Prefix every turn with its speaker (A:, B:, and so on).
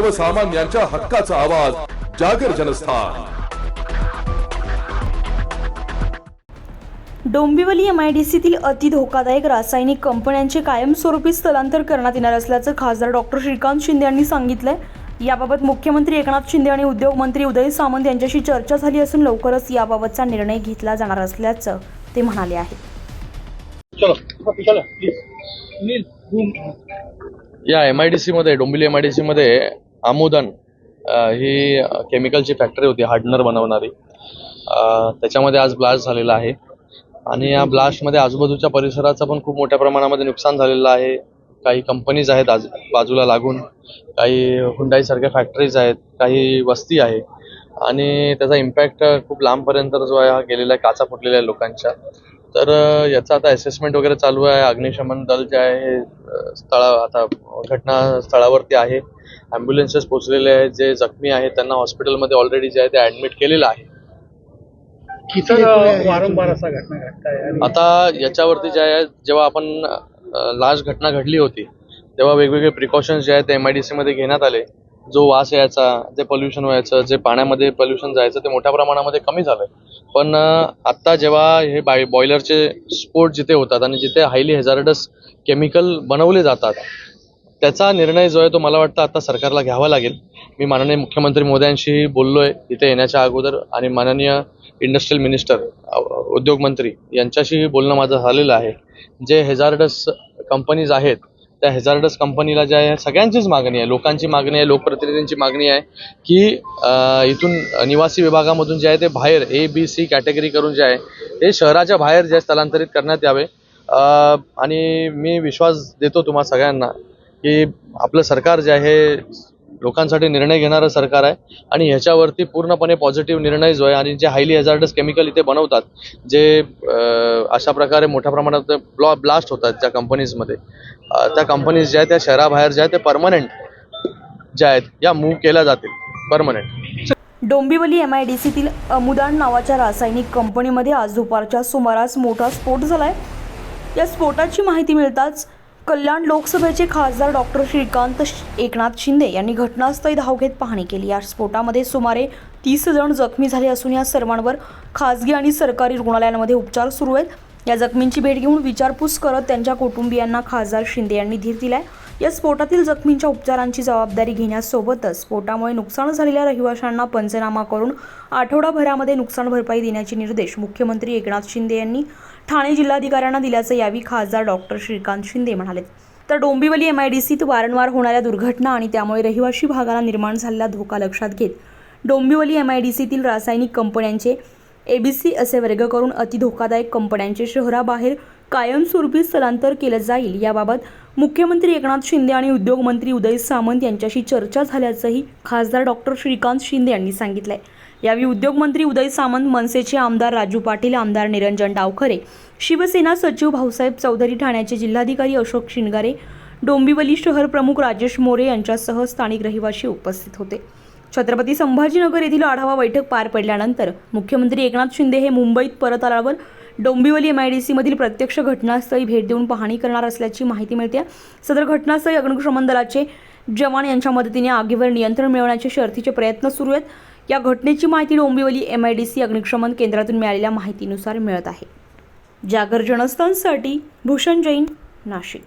A: सर्वसामान्यांच्या हक्काचा आवाज जागर जनस्थान.
B: डोंबिवली एमआयडीसीतील अति धोकादायक रासायनिक कंपन्यांचे कायमस्वरूपी स्थलांतर करण्यात येणार असल्याचं खासदार डॉक्टर श्रीकांत शिंदे यांनी सांगितलंय. याबाबत मुख्यमंत्री एकनाथ शिंदे आणि उद्योगमंत्री उदय सामंत यांच्याशी चर्चा झाली असून लवकरच याबाबतचा निर्णय घेतला जाणार असल्याचं ते म्हणाले आहे
C: चलो चलो प्लीज नील घूम
D: या एम आय डी सीमध्ये डोंबिवली एम आय डी सीमध्ये आमोदन ही केमिकलची फॅक्टरी होती हार्डनर बनवणारी. त्याच्यामध्ये आज ब्लास्ट झालेला आहे. आणि या ब्लास्टमध्ये आजूबाजूच्या परिसराचं पण खूप मोठ्या प्रमाणामध्ये नुकसान झालेलं आहे. काही कंपनीज आहेत आज बाजूला लागून काही हुंडाईसारख्या फॅक्टरीज आहेत काही वस्ती आहे. आणि त्याचा इम्पॅक्ट खूप लांबपर्यंत जो आहे हा गेलेला आहे काचा फुटलेल्या आहे लोकांच्या. तर याचा आता असेसमेंट वगैरे चालू आहे. अग्निशमन दल जे आहे हे स्थळा आता घटनास्थळावरती आहे. ॲम्ब्युलन्सेस पोचलेले आहेत जे जखमी आहेत त्यांना हॉस्पिटलमध्ये ऑलरेडी जे आहे ते ॲडमिट केलेलं आहे.
C: किती वारंवार असा घटना घडताय आणि
D: आता याच्यावरती जे आहे जेव्हा आपण लास्ट घटना घडली होती तेव्हा वेगवेगळे प्रिकॉशन्स जे आहेत ते एम आय डी सीमध्ये घेण्यात आले. जो वास यायचा जे पोल्युशन व्हायचं जे पाण्यामध्ये पोल्युशन जायचं ते मोठ्या प्रमाणामध्ये कमी झालंय. पण आत्ता जेव्हा हे बाय बॉयलरचे स्फोट जिथे होतात आणि जिथे हायली हेझार्डस केमिकल बनवले जातात त्याचा निर्णय जो आहे तो मला वाटतं आता सरकारला घ्यावा लागेल. मी माननीय मुख्यमंत्री मोदयांशी बोललोय इथे येण्याच्या अगोदर आणि माननीय इंडस्ट्रियल मिनिस्टर उद्योग मंत्री यांच्याशी बोलणं माझं झालेलं आहे. जे हेझार्डस कंपनीज आहेत त्या हेझार्डस कंपनीला जे आहे सगळ्यांचीच मागणी आहे. लोकांची मागणी आहे लोकप्रतिनिधींची मागणी आहे की इथून निवासी विभागामधून जे आहे ते बाहेर ए बी सी कॅटेगरी करून जे आहे ते शहराच्या बाहेर जे स्थलांतरित करण्यात यावे. आणि मी विश्वास देतो तुम्हा सगळ्यांना की आपलं सरकार जे आहे लोकांसाठी निर्णय घेणारं सरकार आहे आणि ह्याच्यावरती पूर्णपणे पॉझिटिव्ह निर्णय जो आहे आणि जे हायली हॅझार्डस केमिकल इथे बनवतात जे अशा प्रकारे मोठ्या प्रमाणात ब्लॉ ब्लास्ट होतात त्या कंपनीजमध्ये त्या कंपनीज ज्या आहेत त्या शहराबाहेर ज्या आहेत ते परमनंट ज्या आहेत या मूव्ह केल्या जातील permanent
B: Dombivli M I D सीतील अमुदान नावाच्या रासायनिक कंपनीमध्ये आज दुपारच्या सुमारास मोठा स्फोट झाला आहे या स्फोटाची माहिती मिळताच कल्याण लोकसभेचे खासदार डॉक्टर श्रीकांत एकनाथ शिंदे यांनी घटनास्थळी धाव घेत पाहणी केली. या स्फोटामध्ये सुमारे तीस जण जखमी झाले असून या सर्वांवर खासगी आणि सरकारी रुग्णालयांमध्ये उपचार सुरू आहेत. या जखमींची भेट घेऊन विचारपूस करत त्यांच्या कुटुंबियांना खासदार शिंदे यांनी धीर दिलाय. या स्फोटातील जखमींच्या उपचारांची जबाबदारी घेण्यासोबतच स्फोटामुळे नुकसान झालेल्या रहिवाशांना पंचनामा करून आठवडाभरामध्ये नुकसान भरपाई देण्याचे निर्देश मुख्यमंत्री एकनाथ शिंदे यांनी ठाणे जिल्हाधिकाऱ्यांना दिल्याचं यावेळी खासदार डॉक्टर श्रीकांत शिंदे म्हणाले. तर डोंबिवली एम आय डी सीत वारंवार होणाऱ्या दुर्घटना आणि त्यामुळे रहिवाशी भागाला निर्माण झालेला धोका लक्षात घेत डोंबिवली एम आय डी सीतील रासायनिक कंपन्यांचे एबीसी असे वर्ग करून अति धोकादायक कंपन्यांचे शहराबाहेर कायमस्वरूपी स्थलांतर केलं जाईल. याबाबत मुख्यमंत्री एकनाथ शिंदे आणि उद्योगमंत्री उदय सामंत यांच्याशी चर्चा झाल्याचंही खासदार डॉक्टर श्रीकांत शिंदे यांनी सांगितलंय. यावेळी उद्योगमंत्री उदय सामंत मनसेचे आमदार राजू पाटील आमदार निरंजन डावखरे शिवसेना सचिव भाऊसाहेब चौधरी ठाण्याचे जिल्हाधिकारी अशोक शिंगारे डोंबिवली शहर प्रमुख राजेश मोरे यांच्यासह स्थानिक रहिवासी उपस्थित होते. छत्रपती संभाजीनगर येथील आढावा बैठक पार पडल्यानंतर मुख्यमंत्री एकनाथ शिंदे हे मुंबईत परत आल्यावर डोंबिवली एम आय डी सीमधील प्रत्यक्ष घटनास्थळी भेट देऊन पाहणी करणार असल्याची माहिती मिळते. सदर घटनास्थळी अग्निशमन दलाचे जवान यांच्या मदतीने आगीवर नियंत्रण मिळवण्याचे शर्थीचे प्रयत्न सुरू आहेत. या घटनेची माहिती Dombivli M I D C अग्निशमन केंद्रातून मिळालेल्या माहितीनुसार मिळत आहे. जागर जनस्थानसाठी भूषण जैन नाशिक.